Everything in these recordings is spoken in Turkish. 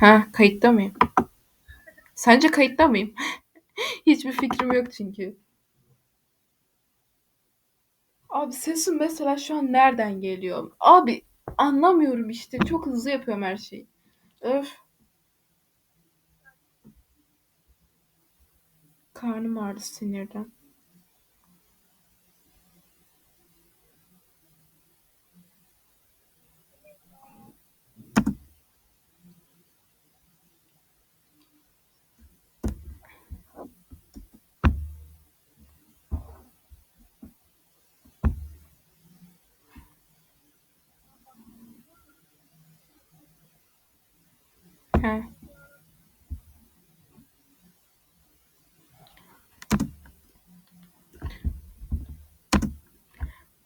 Ha, kayıtta mıyım? Sence kayıtta mıyım? Hiçbir fikrim yok çünkü. Abi sesim mesela şu an nereden geliyor? Abi anlamıyorum işte. Çok hızlı yapıyorum her şeyi. Öf. Karnım ağrıdı sinirden.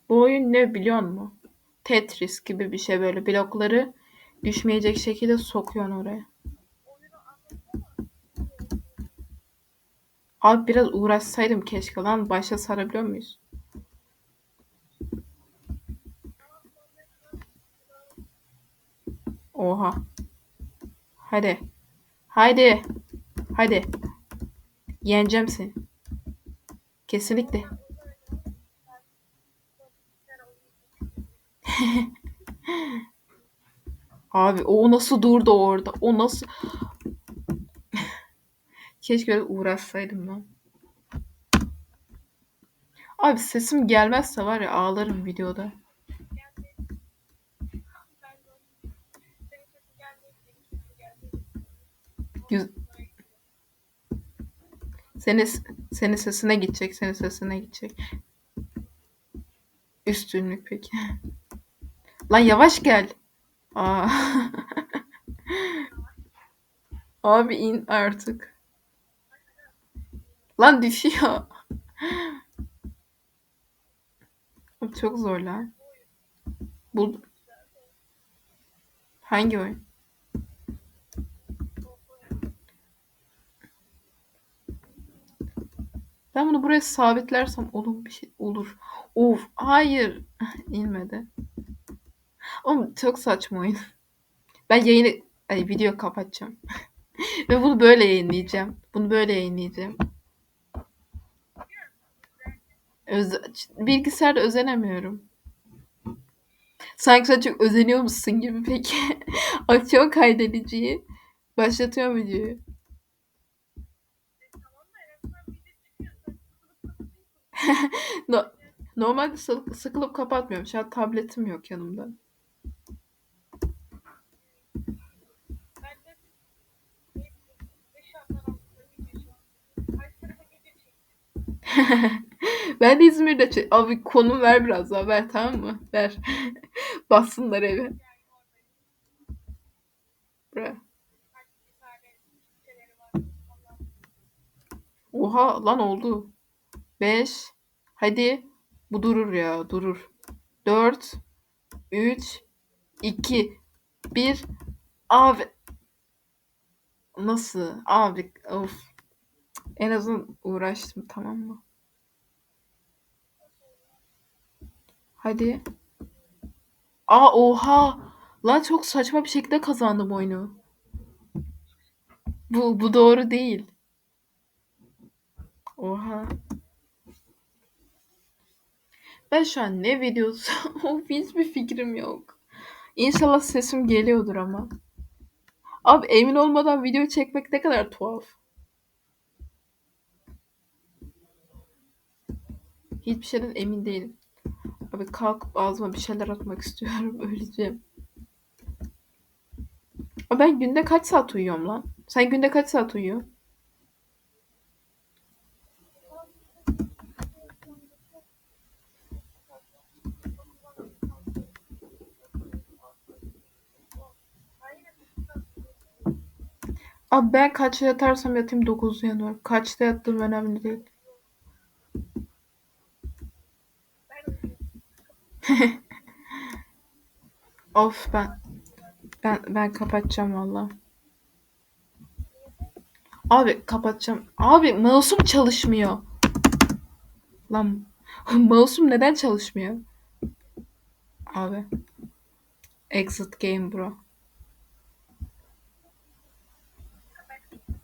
Bu oyun ne biliyor musun? Tetris gibi bir şey böyle blokları düşmeyecek şekilde sokuyorsun oraya. Abi biraz uğraşsaydım keşke lan. Başa sarabiliyor muyuz? Oha. Hadi. Haydi. Hadi. Yeneceğim seni. Kesinlikle. Abi o nasıl durdu orada? O nasıl... Keşke biraz uğraşsaydım lan. Abi sesim gelmezse var ya ağlarım videoda. Güz- Senin, senin sesine gidecek, senin sesine gidecek. Üstünlük peki. Lan yavaş gel. Aa. Abi in artık. Lan düşüyor. Çok zor lan. Bu hangi oyun? Ben bunu buraya sabitlersem olur bir şey olur. Of hayır. İnmedi. Oğlum çok saçma oyun. Ben yayını ay video kapatacağım. Ve bunu böyle yayınlayacağım. Bunu böyle yayınlayacağım. Öz bilgisayarda özenemiyorum. Sanki sen çok özeniyor musun gibi peki. Açıyorum kaydediciyi. Başlatıyorum videoyu. No, normalde sı- sıkılıp kapatmıyorum. Şu an tabletim yok yanımda. ben de İzmir'de çe- Abi konum ver biraz daha ver tamam mı? Ver. Bassınlar evi. Buraya. Oha lan oldu. 5. Hadi. Bu durur ya durur. 4. 3. 2. 1. Abi. Nasıl? Abi of. En azından uğraştım tamam mı? Hadi. Aa oha. Lan çok saçma bir şekilde kazandım oyunu. Bu bu doğru değil. Oha. Ben şu an ne videosu? Of hiçbir fikrim yok. İnşallah sesim geliyordur ama. Abi emin olmadan video çekmek ne kadar tuhaf. Hiçbir şeyden emin değilim. Abi kalkıp ağzıma bir şeyler atmak istiyorum. Öleceğim. Abi ben günde kaç saat uyuyorum lan? Sen günde kaç saat uyuyorsun? Abi ben kaçta yatarsam yatayım 9'da yanıyorum. Kaçta yattığım önemli değil. Of ben ben ben kapatacağım valla. Abi kapatacağım. Abi mouse'um çalışmıyor. Lan mouse'um neden çalışmıyor? Abi. Exit game bro.